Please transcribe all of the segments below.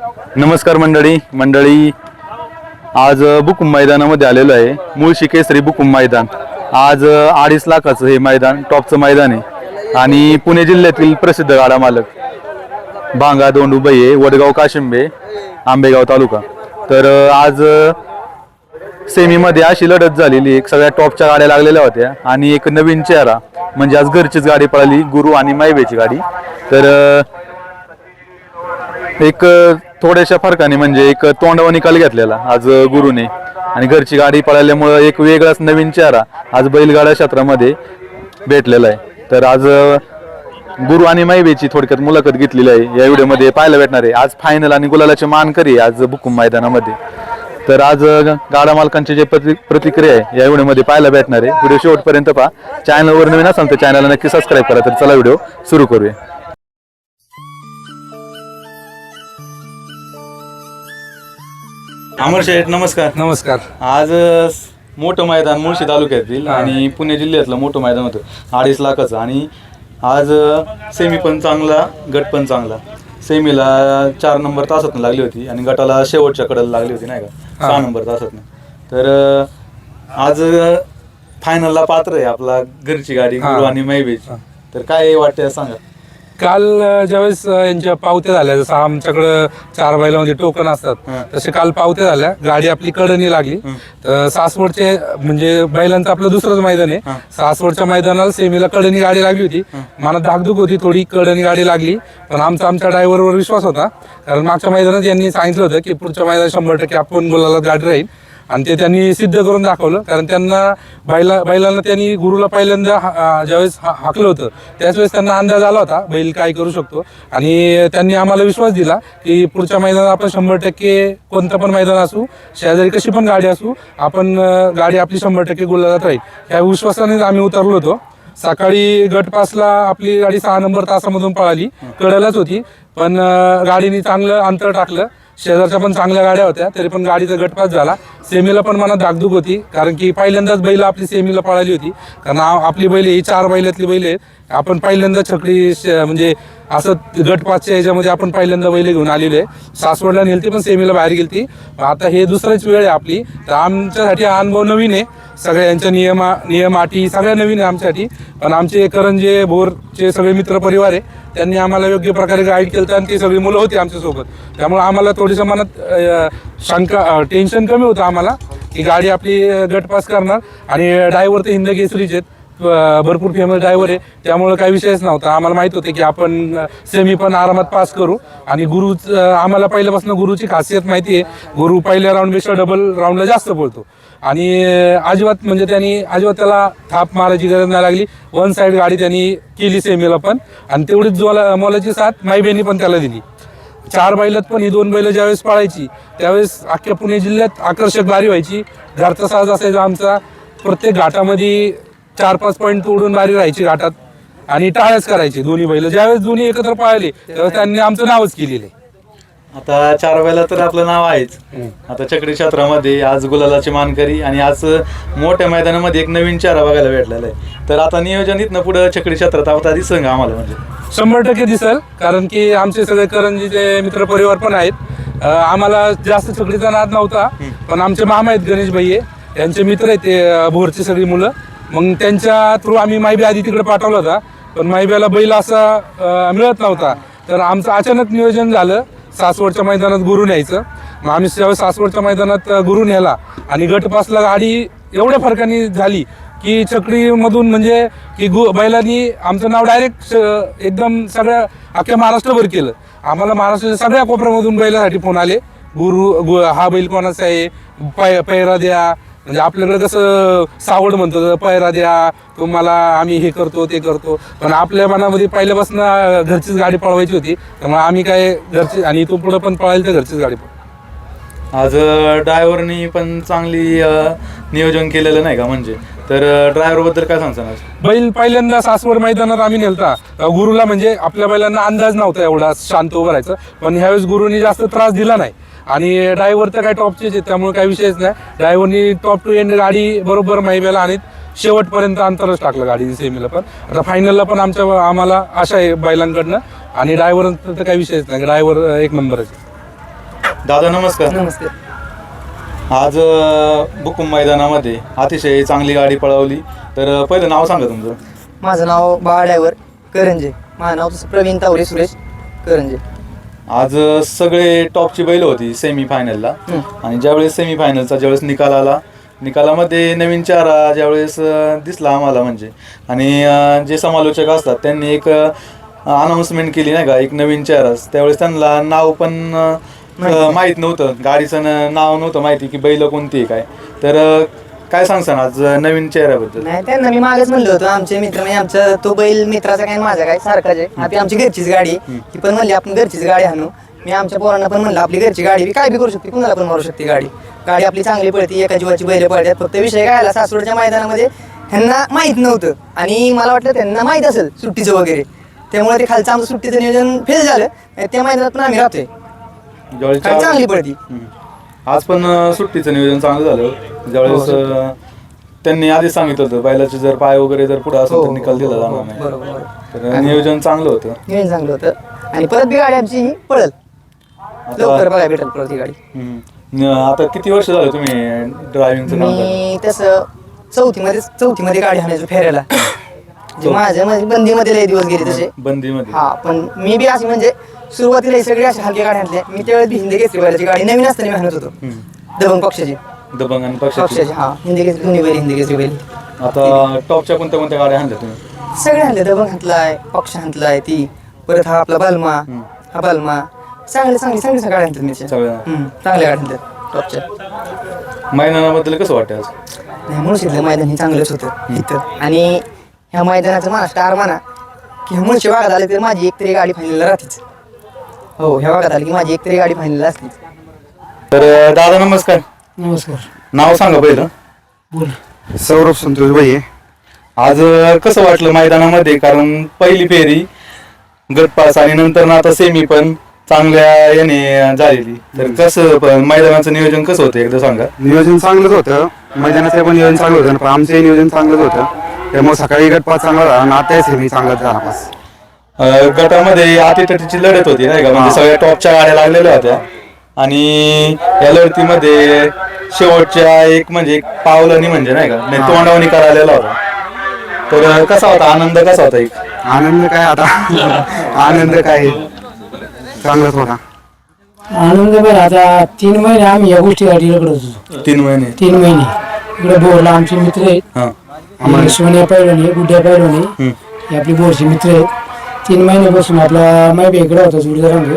नमस्कार मंडळी. मंडळी आज बुकुम मैदानामध्ये आलेलो आहे. मुळशी केसरी बुकुम मैदान. आज अडीच लाखाचं हे मैदान टॉपचं मैदान आहे. आणि पुणे जिल्ह्यातील प्रसिद्ध गाडा मालक भांगा दोंडुबई वडगाव काशिंबे आंबेगाव तालुका. तर आज सेमीमध्ये अशी लढत झालेली एक सगळ्या टॉपच्या गाड्या लागलेल्या होत्या. आणि एक नवीन चेहरा म्हणजे आज घरचीच गाडी पळाली गुरु आणि मायबेची गाडी. तर एक थोड्याशा फरकाने म्हणजे एक तोंडावा निकाल घेतलेला आज गुरुने. आणि घरची गाडी पळाल्यामुळं एक वेगळाच नवीन चेहरा आज बैलगाडा क्षेत्रामध्ये भेटलेला आहे. तर आज गुरु आणि मैबेची थोडक्यात मुलाखत घेतलेली आहे. या व्हिडिओमध्ये पाहायला भेटणार आहे. आज फायनल आणि गुलालाचे मान करी आज बुकुम मैदानामध्ये. तर आज गाडा मालकांची जे प्रति प्रतिक्रिया आहे या व्हिडिओमध्ये पाहायला भेटणार आहे. व्हिडिओ शेवटपर्यंत पहा. चॅनलवर नवीन असाल तर चॅनलला नक्की सबस्क्राईब करा. तर चला व्हिडिओ सुरू करूया. अमर शेठ नमस्कार. नमस्कार. आज अ, मोठं मैदान मुळशी तालुक्यातील आणि पुणे जिल्ह्यातलं मोठं मैदान होतं अडीच लाखाचं. आणि आज सेमी पण चांगला गट पण चांगला. सेमीला चार नंबर तासातनं लागली होती आणि गटाला शेवटच्या कडेला लागली होती नाही का? सहा नंबर तासातनं. तर अ, आज फायनलला पात्र आहे आपला घरची गाडी गुरु आणि मैबेज. तर काय वाटतंय सांगा? काल ज्यावेळेस यांच्या पावत्या झाल्या जसं आमच्याकडं चार बैलामध्ये टोकन असतात तसे काल पावत्या झाल्या. गाडी आपली कडणी लागली. तर सासवडचे म्हणजे बैलांचं आपलं दुसरंच मैदान आहे. सासवडच्या मैदानाला सेमीला कडणी गाडी लागली होती. मला धाकधूक होती थोडी कडणी गाडी लागली. पण आमचा आमच्या ड्रायव्हरवर विश्वास होता. कारण मागच्या मैदानात यांनी सांगितलं होतं की पुढच्या मैदानात शंभर टक्के आपण बोलायला गाडी राहील. आणि ते त्यांनी सिद्ध करून दाखवलं. कारण त्यांना बैला बैलांना त्यांनी गुरुला पहिल्यांदा ज्यावेळेस हा- हाकलं होतं त्याच वेळेस त्यांना अंदाज आला होता बैल काय करू शकतो. आणि त्यांनी आम्हाला विश्वास दिला की पुढच्या मैदानात आपण शंभर टक्के कोणतं पण मैदान असू शेजारी कशी पण गाडी असू आपण गाडी आपली शंभर टक्के गुलाबात राहील. ह्या विश्वासानेच आम्ही उतरलो होतो. सकाळी गटपासला आपली गाडी सहा नंबर तासामधून पळाली. कळलाच होती. पण गाडीने चांगलं अंतर टाकलं. शेजारच्या पण चांगल्या गाड्या होत्या तरी पण गाडीचा गटपास झाला. सेमीला पण मनात दागदुग होती कारण की पहिल्यांदाच बैल आपली सेमीला पळाली होती. कारण आपली बैल ही चार बैलातली बैल आहेत. आपण पहिल्यांदा छकडी श- म्हणजे असं गटपासच्या याच्यामध्ये आपण पहिल्यांदा बैल घेऊन आलेलो आहे. सासवडला नेलती पण सेमीला बाहेर गेलती. आता हे दुसराच वेळ आहे आपली. तर आमच्यासाठी हा अनुभव नवीन आहे. सगळ्यांच्या नियमा नियम अटी सगळ्या नवीन आहे आमच्यासाठी. पण आमचे करंजे भोरचे सगळे मित्र परिवार आहे त्यांनी आम्हाला योग्य प्रकारे गाईड केलं आणि ती सगळी मुलं होती आमच्यासोबत. त्यामुळे आम्हाला थोडीसं मनात शंका टेन्शन कमी होतं आम्हाला की गाडी आपली गटपास करणार. आणि ड्रायव्हर तर हिंद केसरीचे आहेत. भरपूर फेमस ड्रायव्हर आहे. त्यामुळे काही विषयच नव्हता. आम्हाला माहीत होते की आपण सेमी पण आरामात पास करू. आणि गुरु आम्हाला पहिल्यापासून गुरुची खासियत माहिती आहे. गुरु पहिल्या राऊंडपेक्षा डबल राऊंडला जास्त बोलतो. आणि अजिबात म्हणजे त्यांनी अजिबात त्याला थाप मारायची गरज नाही लागली. वन साईड गाडी त्यांनी केली सेमीला पण. आणि तेवढीच जोला मोलाची साथ माईबेनी पण त्याला दिली. चार बैलात पण ही दोन बैल ज्यावेळेस पाळायची त्यावेळेस अख्ख्या पुणे जिल्ह्यात आकर्षक भारी व्हायची. घरचा साज असायचा आमचा. प्रत्येक घाटामध्ये चार पाच पॉईंट तोडून बारी राहायची घाटात आणि टाळ्याच करायची दोन्ही बैल. ज्यावेळेस दोन्ही एकत्र पाळले त्यावेळेस त्यांनी आमचं नावच केलेलं आहे. आता चार वेळेला तर आपलं नाव आहेच. आता चक्री क्षेत्रामध्ये आज गुलालाची मानकरी आणि आज मोठ्या मैदानामध्ये एक नवीन चेहरा बघायला भेटलेला आहे. तर आता नियोजन इथनं पुढे चक्री क्षेत्रात आता दिसन का आम्हाला म्हणजे. शंभर टक्के दिसेल कारण की आमचे सगळे करंजीचे मित्र परिवार पण आहेत. आम्हाला जास्त छकडीचा नाद नव्हता पण आमचे मामा आहेत गणेश भाई यांचे मित्र आहेत ते भोरची सगळी मुलं. मग त्यांच्या थ्रू आम्ही मायबी आधी तिकडे पाठवला होता. पण मायब्याला बैल असा मिळत नव्हता. तर आमचं अचानक नियोजन झालं. सासवडच्या मैदानात गुरु न्यायचं. मग आम्ही ज्यावेळेस सासवडच्या मैदानात गुरु न्यायला आणि गटपासला गाडी एवढ्या फरकाने झाली की चकडीमधून म्हणजे की गु बैलांनी आमचं नाव डायरेक्ट एकदम सगळ्या अख्ख्या महाराष्ट्रभर केलं. आम्हाला महाराष्ट्राच्या सगळ्या कोपऱ्यामधून बैलासाठी फोन आले. गुरु गु हा बैल कोणाचा आहे? पै पैरा द्या. म्हणजे आपल्याकडे कसं सावड म्हणतो पैरा द्या तुम्हाला आम्ही हे करतो ते करतो. पण आपल्या मनामध्ये पहिल्यापासून घरचीच गाडी पळवायची होती. त्यामुळे आम्ही काय घरची आणि इथून पुढे पण पळायला तर घरचीच गाडी पळवू. आज ड्रायव्हरनी पण चांगली अं, नियोजन केलेलं नाही का म्हणजे? तर ड्रायव्हरबद्दल काय सांगता आज? बैल पहिल्यांदा सासवड मैदानात आम्ही नेलता. अ, गुरुला म्हणजे आपल्या बैलांना अंदाज नव्हता एवढा शांत उभं राहायचं. पण ह्यावेळेस गुरुनी जास्त त्रास दिला नाही. आणि ड्रायव्हर तर काय टॉपचेच आहेत त्यामुळे काही विषयच नाही. ड्रायव्हरनी टॉप टू एंड गाडी बरोबर मैब्याला आणि शेवटपर्यंत अंतरच टाकलं गाडी सेमीला पण. आता फायनलला पण आमच्या आम्हाला आशा आहे बैलांकडनं. आणि ड्रायव्हर तर काही विषयच नाही ड्रायव्हर एक नंबरच आहे. दादा नमस्कार. नमस्ते आज बुकुम मैदानामध्ये अतिशय चांगली गाडी पळवली. तर पहिलं नाव सांगा तुमचं. माझं नाव बाळा ड्रायव्हर करंजे. माझं नाव तसं प्रवीण तावरे सुरेश करंजे. आज सगळे टॉपची बैल होती सेमी फायनलला आणि ज्यावेळेस सेमी फायनलचा ज्यावेळेस निकाल आला निकालामध्ये नवीन चारा ज्यावेळेस दिसला आम्हाला म्हणजे. आणि जे समालोचक असतात त्यांनी एक अनाऊन्समेंट केली नाही का एक नवीन चेहरा त्यावेळेस त्यांना नाव पण माहीत. नव्हतं. गाडीचं नाव नव्हतं माहिती की बैल कोणती आहे काय. तर काय सांगसान आज नवीन चेहऱ्याबद्दल? नाही त्यांना मी मागच म्हणलं होतं आमचे मित्र म्हणजे आमचा तो बैल मित्राचा काय आणि माझा काय सारखाच आहे. आपली आमची घरचीच गाडी आहे. ती पण म्हणली आपण घरचीच गाडी आणू. मी आमच्या पोरांना पण म्हणलं आपली घरची गाडी बी काय बी करू शकते कुणाला पण मारू शकते गाडी. गाडी आपली चांगली पडते एका जीवाची बैल पडतात. फक्त विषय काय आला सासवडच्या मैदानामध्ये ह्यांना माहीत नव्हतं. आणि मला वाटलं त्यांना माहीत असेल सुट्टीचं वगैरे. त्यामुळे ते खालचं आमचं सुट्टीचं नियोजन फेल झालं. त्या मैदानात पण आम्ही राहतोय. गाडी चांगली पडती. हम्म. आज पण अ, सुट्टीचं नियोजन चांगलं झालं. ज्यावेळेस हो, अ, त्यांनी आधीच सांगितलं होतं बैलाचे जर पाय वगैरे जर पुढे असेल हो, तर निकाल दिला हो, जाणार हो, नाही. बरोबर. तर नियोजन चांगलं होतं. नियोजन चांगलं होतं. आणि परत बी गाडी आमची ही पळल लवकर बघायला भेटेल परत ही गाडी. हम्म. न- आता किती वर्ष झालं तुम्ही ड्रायव्हिंगचं काम करता? मी तसं चौथीमध्ये चौथीमध्ये गाडी हाणायचो फेऱ्याला. जे माझ्या म्हणजे बंदीमध्ये लय दिवस गेले तसे. बंदीमध्ये. हा पण मी बी अशी म्हणजे सुरुवातीला ही सगळी अशी हलकी गाडी आणल्या मी त्यावेळेस बी हिंदी केसरी बैलाची गाडी. नवीन असताना मी आणत होतो. दबंग पक्षाची. दबंग आणि पक्षाची. पक्षाची हा. हिंदी केसरी दोन्ही बैल हिंदी केसरी बैल. आता टॉपच्या कोणत्या कोणत्या गाड्या आणल्या तुम्ही? सगळे आणले. दबंग हातलाय पक्ष हातलाय ती. परत हा आपला बलमा. हा बलमा. चांगले चांगली चांगली गाड्या आणतात मी सगळ्या. चांगल्या गाड्या आणतात टॉपच्या मैदानाबद्दल कसं वाटतं आज? नाही मुळशीतलं मैदान हे चांगलंच होतं इथं. आणि ह्या मैदानाचं मला स्टार म्हणा. की ह्या मुळशी भागात आलं तर माझी एक तरी गाडी फायनल राहतेच. हो ह्या भागात आली की माझी एक तरी गाडी फायनल असलीच तर अ, दादा नमस्कार. नमस्कार. नाव सांगा पहिलं. बोल. सौरभ संतोष भाई आज अ, कसं वाटलं मैदानामध्ये? कारण पहिली फेरी गटपास आणि नंतर ना आता सेमी पण चांगल्या याने झालेली. तर कसं पण मैदानाचं नियोजन कसं होतं? एकदा सांगा. नियोजन चांगलंच होतं. मैदानाचं पण नियोजन चांगलं होतं पण आमचंही नियोजन चांगलंच होतं. त्यामुळे सकाळी गट पाच चांगला झाला आणि आता सेमी चांगलाच झाला पास अ, गटामध्ये अटीतटीची लढत होती नाही का? म्हणजे सगळ्या टॉपच्या गाड्या लागलेल्या होत्या. आणि या लढतीमध्ये शेवटच्या एक म्हणजे एक पावलानी म्हणजे नाही का? नाही तोंडावर निकाल आलेला होता. तर अ, कसा होता? आनंद कसा होता एक? आनंद काय आता? आनंद काय? चांगलाच होता. आनंद बरं आता तीन महिने आम्ही या गोष्टीसाठी रगडत होतो. तीन महिने. तीन महिने. इकडे बोरला आमचे मित्र आहेत. हा. आणि सोन्या पैलवानी गुड्ड्या पैलवानी. हे आपली बोरचे मित्र आहेत. तीन महिन्यापासून आपला माहिती इकडे होता जोडीदार रंग.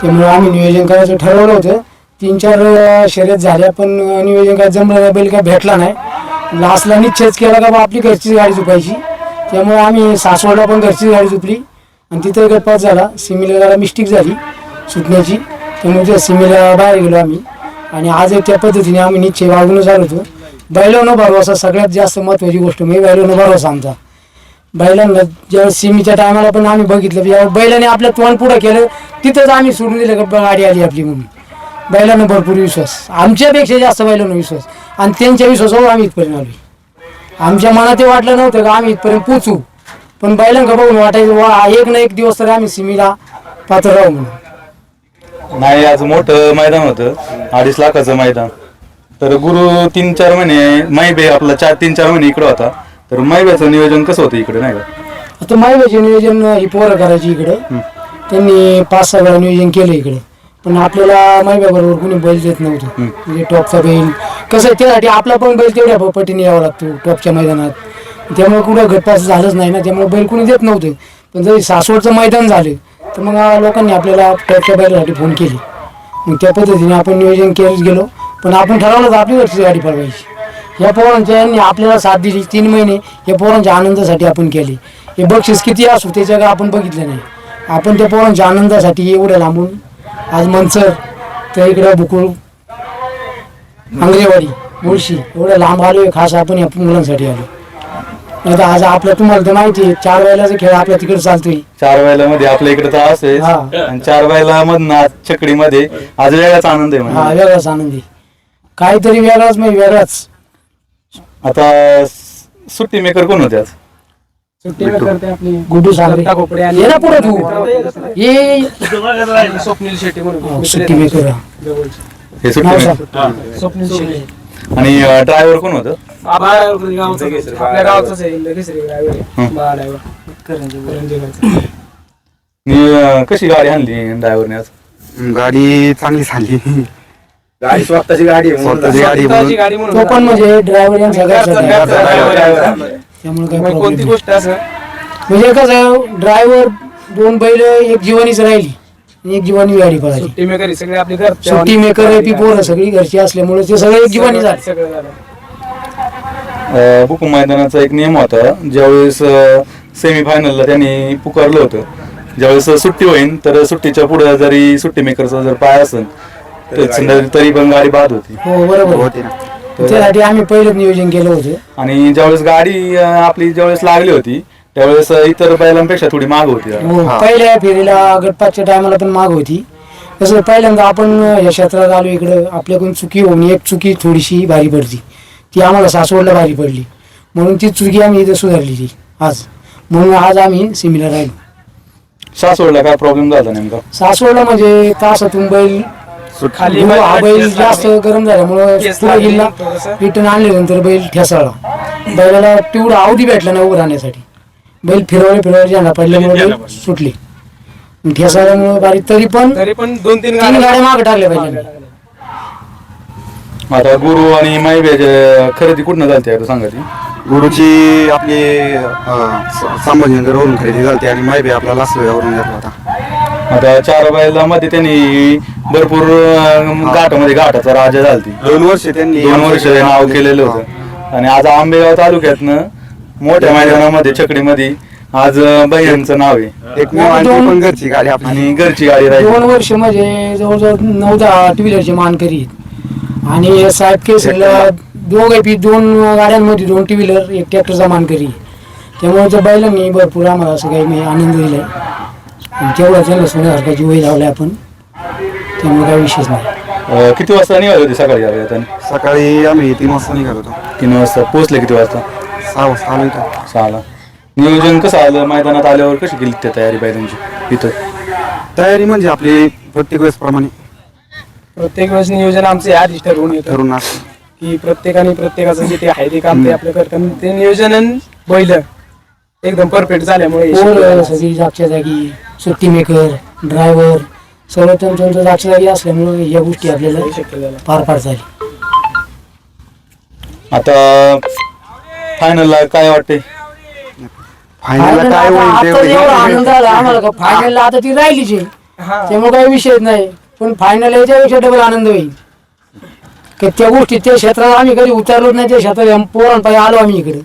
त्यामुळे आम्ही नियोजन करायचं ठरवलं होतं. तीन चार शर्यत झाल्या पण नियोजन काय जमलं नाही बैल काय भेटला नाही. लास्टला निश्चयच केला का बा आपली घरचीच गाडी चुकायची त्यामुळे आम्ही सासवडला पण घरचीच गाडी चुकली आणि तिथं गटपास झाला. सिमीला जरा मिस्टेक झाली सुटण्याची. त्यामुळे त्या सिमीला बाहेर गेलो आम्ही. आणि आज त्या पद्धतीने आम्ही निश्चय वागूनच आलो होतो. बैलांना भरवसा सगळ्यात जास्त महत्त्वाची गोष्ट म्हणजे बैलांना भरवसा आमचा. बैलांना ज्यावेळेस सिमीच्या टायमाला पण आम्ही बघितलं ज्यावेळेस बैलाने आपलं तोंड पुढं केलं तिथंच आम्ही सोडून दिलं का गाडी आली आपली म्हणून. बैलांना भरपूर विश्वास. आमच्यापेक्षा जास्त बैलांना विश्वास. आणि त्यांच्या विश्वासावर आम्ही इथपर्यंत आलो आमच्या मनात ते वाटलं नव्हतं का आम्ही इथपर्यंत पोचू पण बैलांका बघून वाटायचं वा एक ना एक दिवस तरी आम्ही सिमीला पात्र राहू म्हणून. नाही आज मोठं मैदान होतं. अडीच लाखाचं मैदान. तर गुरु तीन चार महिने मैबे आपला चार तीन चार महिने इकडे होता. तर मैब्याचं नियोजन कसं होतं इकडे नाही का? आता मायबाचे नियोजन ही पोरं करायची इकडं. त्यांनी पाच सहा वेळा नियोजन केलं इकडं. पण आपल्याला मायबा बरोबर कोणी बैल देत नव्हतं. म्हणजे टॉपचा बैल. कसं आहे, त्यासाठी आपला पण बैल तेवढ्या प- पटीने यावा लागतो टॉपच्या मैदानात. त्यामुळे कुठं गटपास झालंच नाही ना त्यामुळे बैल कोणी देत नव्हतं. पण जरी सासवडचं मैदान झालं तर मग लोकांनी आपल्याला टॉपच्या बैलासाठी फोन केली. मग त्या पद्धतीने आपण नियोजन केलंच गेलो. पण आपण ठरवलं तर आपली वरची गाडी पळवायची. या पोरांच्या यांनी आपल्याला साथ दिली. तीन महिने या पोरांच्या आनंदासाठी आपण केले. हे बक्षीस किती असू त्याच्याकडे आपण बघितलं नाही. आपण त्या पोरांच्या आनंदासाठी एवढ्या लांबून आज मनसर तर इकडं बुकुळ आंगरेवाडी मुळशी एवढं लांब आलोय खास आपण या मुलांसाठी आलो. नाही तर आज आपलं तुम्हाला तर माहिती आहे चार वेळेलाचा खेळ आपल्या तिकडे चालतोय. चार बैला मध्ये आपल्या इकडे तर असेल हा. आणि चार बैला मधनं चकडीमध्ये आज वेगळाच आनंद आहे हा वेगळाच आनंदी काहीतरी वेगळाच म्हणजे वेगळाच. आता स- सुट्टी मेकर कोण होते आज? गुड्डू सांगरे. ये ना पुढे तू. ये ये, ये. स्वप्नील शेट्टी म्हणून हो, सुट्टी मेकर. हे नाव सुट्टी सांग. स्वप्नील शेट्टी. आणि ड्रायव्हर कोण होतं? आपल्या गावाचाच आहे. इंद्रकेसरी driver आहे. बा driver. करंजेगावचा. आणि, अं, कशी गाडी आणली ड्रायव्हरने आज? गाडी चांगली झाली गाडी स्वतःची गाडी आहे म्हणून. स्वतःची गाडी स्वतःची म्हणून गाडी म्हणून. तो पण म्हणजे ड्रायव्हर आहे. त्यामुळे मग problem कोणती नाही. गोष्ट असं? म्हणजे कसं ड्रायव्हर दोन बैल एक जीवानीच राहिली आणि एक जीवानी गाडी पळाली. सुट्टी मेकरी सगळे आपले घर सुट्टी मेकर आहे पोरं सगळी घरची असल्यामुळे ते सगळं एक जीवानी झाले. सगळं झालं. अं, बुकुम मैदानाचा एक नियम होता ज्यावेळेस सेमी फायनलला त्यांनी पुकारलं होतं. ज्यावेळेस सुट्टी होईल तर सुट्टीच्या पुढे जरी सुट्टी मेकरचा जर पाय असेल तर तरी पण गाडी बाद होती. हो बरोबर. होते ना. त्यासाठी आम्ही पहिलंच नियोजन केलं होतं. आणि ज्यावेळेस गाडी अं, आपली ज्यावेळेस लागली होती त्यावेळेस इतर बैलांपेक्षा थोडी माग होती. जरा. हो पहिल्या फेरीला गटपातच्या टायमाला पण माग होती. कसं पहिल्यांदा आपण या क्षेत्रात आलो इकडं. आपल्याकडून चुकी होऊन एक चुकी थोडीशी भारी पडली. ती आम्हाला सासवडला भारी पडली. म्हणून ती चुकी आम्ही इथं सुधारली ती आज. म्हणून आज आम्ही सिमिलर राहिलो. सासवडला काय प्रॉब्लेम झाला नेमका? सासवडला म्हणजे तासातून बैल खाली हो, हा बैल बैल जास्त गरम झाल्यामुळं पुढे गेला थोडंसं. रिटर्न आणल्यानंतर बैल ठेसाळला बैलाला तेवढा अवधी भेटला नाही उभं राहण्यासाठी. बैल फिरवले फिरवले ज्यांना पडल्यामुळे बैल सुटले. ठेसाळल्यामुळे बारीक तरी पण तरी पण दोन तीन तीन गाड्या गाड्या मागे टाकल्या. पाहिजे आता गुरु आणि माईबेज खरेदी कुठनं झालती आता सांगा ती गुरुची आपली अं, स- संभाजीनगरवरून खरेदी झाली आणि माहिती आपला लासलगावरून घेतला होता. आता चार बैलामध्ये त्यांनी भरपूर घाटामध्ये घाटाचा राजा झालती. दोन वर्ष त्यांनी दोन वर्ष नाव केलेलं होतं. आणि आज आंबेगाव तालुक्यातनं मोठ्या मैदानामध्ये छकडीमध्ये आज बैयांचं नाव आहे. पण घरची गाडी आणि घरची गाडी राहिली. दोन वर्ष म्हणजे जवळजवळ नऊ दहा टू व्हीलरचे मानकरी आहेत. आणि साहेब केसरीला दोघे दोन गाड्यांमध्ये दोन टू व्हीलर एक ट्रॅक्टरचा मानकरी. त्यामुळे त्या बैलांनी भरपूर आम्हाला असं काही आनंद दिलाय. आणि तेवढा त्यांना सोन्यासारखा जीवही लावलाय आपण. त्यामुळे काही विशेष नाही. अं, किती वाजता निघाले होते सकाळी यावेळी आता सकाळी आम्ही तीन वाजता निघालो होतो. तीन वाजता. पोहोचले किती वाजता? सहा वाजता आलो इथं. सहाला. नियोजन कसं आलं? मैदानात आल्यावर कशी केली त्या तयारी बैलांची इथं? तयारी म्हणजे आपली प्रत्येक वेळेस प्रमाणे. प्रत्येक वेळेस नियोजन आमचे आधीच ठरवून येतं. ठरून असतं. की प्रत्येकाने प्रत्येकाचं जे ते आहे ते काम ते आपलं करतात. ते नियोजन आणि बैल. एकदम परफेक्ट झाल्यामुळे हे पोर. सगळी जागच्या जागी सुट्टी मेकर ड्रायव्हर सगळं त्यांचं त्यांचं जागच्या जागी असल्यामुळे या गोष्टी आपल्याला पार पाड झाली. आता फायनलला काय वाटते फायनल काय होईल ते आता एवढा. आनंद आम्हाला का? आता ती राहिलीच आहे हा. त्यामुळे काही विषयच नाही. पण फायनल याच्यापेक्षा डबल आनंद होईल. की त्या गोष्टी त्या क्षेत्रात आम्ही कधी उतरलोच नाही त्या क्षेत्रात पोरांपायी आलो आम्ही इकडे.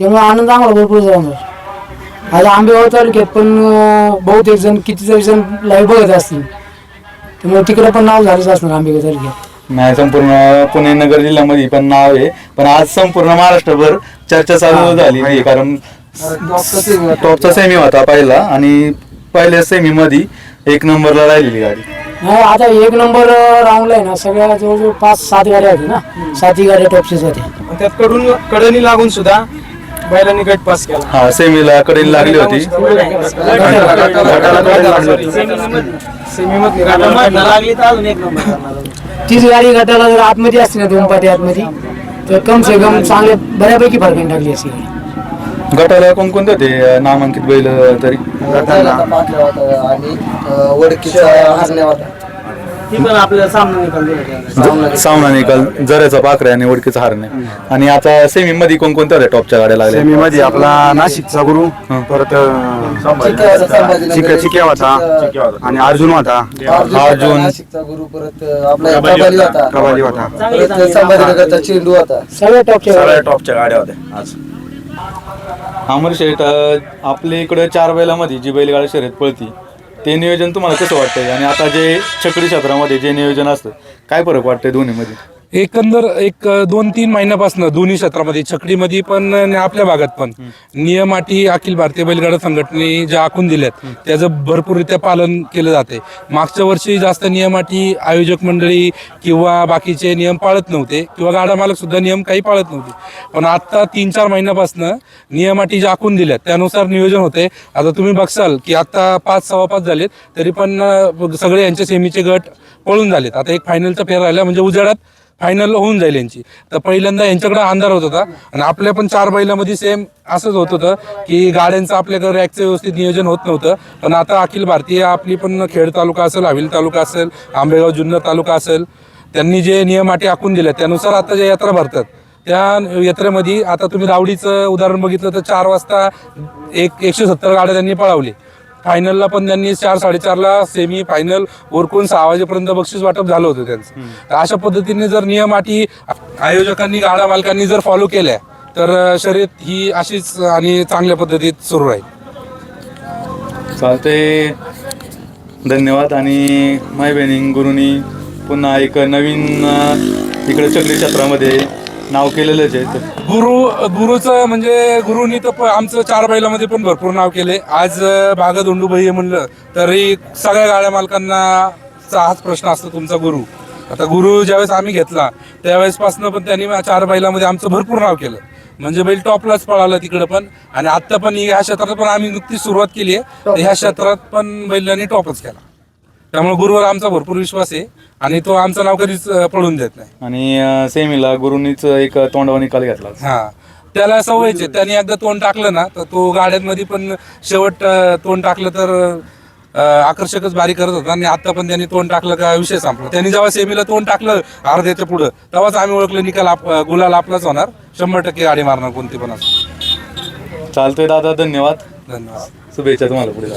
त्यामुळे आनंद आम्हाला भरपूर जाणार आज आंबेगाव तालुक्यात पण बहुतेक जण कितीतरी जण लाईव्ह बघत असतील. त्यामुळे तिकडे पण नाव झालंच असणार आंबेगाव तालुक्यात नाही संपूर्ण पुणे नगर जिल्ह्यामध्ये पण नाव आहे. पण आज संपूर्ण महाराष्ट्रभर चर्चा चालू झाली आहे कारण टॉपचा सेमी होता पहिला आणि पहिल्या सेमी मध्ये एक नंबरला राहिलेली गाडी. नाही आता एक नंबर राऊंडला आहे ना सगळ्या जवळजवळ पाच सात गाड्या होत्या ना. सातही गाड्या टॉपच्याच होत्या. आणि त्यात कडून कडणी लागून सुद्धा बैलांनी गट पास केला. हा सेमीला कडे लागली होती. सेमी मध्ये तीच गाडी गटाला जर आतमध्ये असते ना दोन पाठी आतमध्ये तर कम से कम चांगल्या बऱ्यापैकी फरकाने टाकली असती. गाडी गटाला कोणकोणते होते? नामांकित बैल तरी? आणि वडकीचा हरण्या होता. सामना निकाल जऱ्याचा पाखरे आणि वडकीचा हारणे आणि आता सेमी मध्ये कोणकोणत्या होत्या टॉपच्या गाड्या लागल्या? सेमी मध्ये आपला नाशिकचा गुरु परत चिक चिक्या होता आणि अर्जुन होता. अर्जुन नाशिकचा गुरु परत आपला कबाली होता. कबाली होता. परत संभाजीनगरचा चेंडू होता. सगळ्या टॉपच्या गाड्या. टॉपच्या गाड्या होत्या आज. अमर शेठ अं, आपल्या इकडे चार बैलामध्ये जी बैलगाडी शर्यत पळती ते नियोजन तुम्हाला कसं वाटतंय? आणि आता जे छकडी क्षेत्रामध्ये जे नियोजन असतं काय फरक वाटतंय दोन्हीमध्ये? एकंदर एक दोन तीन महिन्यापासून दोन्ही क्षेत्रामध्ये छकडीमध्ये पण आणि आपल्या भागात पण. नियम अटी अखिल भारतीय बैलगाडा संघटनेने ज्या आखून दिल्यात त्याचं भरपूररित्या पालन केलं जाते. मागच्या वर्षी जास्त नियम अटी आयोजक मंडळी किंवा बाकीचे नियम पाळत नव्हते किंवा गाडा मालक सुद्धा नियम काही पाळत नव्हते. पण आता तीन चार महिन्यापासून नियम अटी ज्या आखून दिल्यात त्यानुसार नियोजन होते आता तुम्ही बघसाल की आता पाच सव्वा पाच झालेत तरी पण सगळे यांचे सेमीचे गट पळून झालेत. आता एक फायनलचा फेर राहिला म्हणजे उजेडात फायनल होऊन जाईल यांची. तर पहिल्यांदा यांच्याकडे अंधार होत होता. आणि आपल्या पण चार बैलामध्ये सेम असंच होत होतं की गाड्यांचं आपल्याकडे रॅकचं व्यवस्थित नियोजन होत नव्हतं. पण आता अखिल भारतीय आपली पण खेड तालुका असेल हवेली तालुका असेल आंबेगाव जुन्नर तालुका असेल त्यांनी जे नियमाटी आखून दिले त्यानुसार आता ज्या यात्रा भरतात त्या यात्रेमध्ये आता तुम्ही रावडीचं उदाहरण बघितलं तर चार वाजता एक एकशे सत्तर गाड्या त्यांनी पळवली. फायनलला पण त्यांनी चार साडेचारला सेमी फायनल उरकून सहा वाजेपर्यंत बक्षीस वाटप झालं होतं त्यांचं. तर अशा पद्धतीने जर नियम अटी आयोजकांनी गाडा मालकांनी जर फॉलो केल्या तर शर्यत ही अशीच आणि चांगल्या पद्धतीत सुरू राहील. चालते धन्यवाद आणि माय बहिणी गुरुनी पुन्हा एक नवीन इकडे चक्री क्षेत्रामध्ये नाव केलेलंच आहे तर गुरु गुरुचं म्हणजे गुरुनी तर प- आमचं चार बैलामध्ये पण भरपूर नाव केले. आज अं, बागा दोंडूबाई म्हणलं तरी सगळ्या गाड्या मालकांना चा हाच प्रश्न असतो तुमचा गुरु. आता गुरु ज्यावेळेस आम्ही घेतला त्यावेळेसपासून पण त्यांनी चार बैलामध्ये आमचं भरपूर नाव केलं. म्हणजे बैल टॉपलाच पळाला तिकडे पण. आणि आता पण ह्या क्षेत्रात पण आम्ही नुकतीच सुरुवात केली आहे. तर ह्या क्षेत्रात पण बैलांनी टॉपच केला. त्यामुळे गुरुवर आमचा भरपूर विश्वास आहे आणि तो आमचं नाव कधीच अं, पळून देत नाही. आणि अं, सेमीला गुरुनीच एक तोंडावा निकाल घेतला हा. त्याला सवयच त्याने एकदा तोंड टाकलं ना तर तो गाड्यांमध्ये पण शेवट अं, तोंड टाकलं तर अं, आकर्षकच बारी करत होता. आणि आता पण त्यांनी तोंड टाकलं का विषय संपला. त्यांनी जेव्हा सेमीला तोंड टाकलं अर्ध्याच्या पुढं तेव्हाच आम्ही ओळखलं निकाल आप गुलाल आपलाच होणार. शंभर टक्के गाडी मारणार कोणती पण असो. चालतोय दादा धन्यवाद. धन्यवाद. शुभेच्छा तुम्हाला पुढे.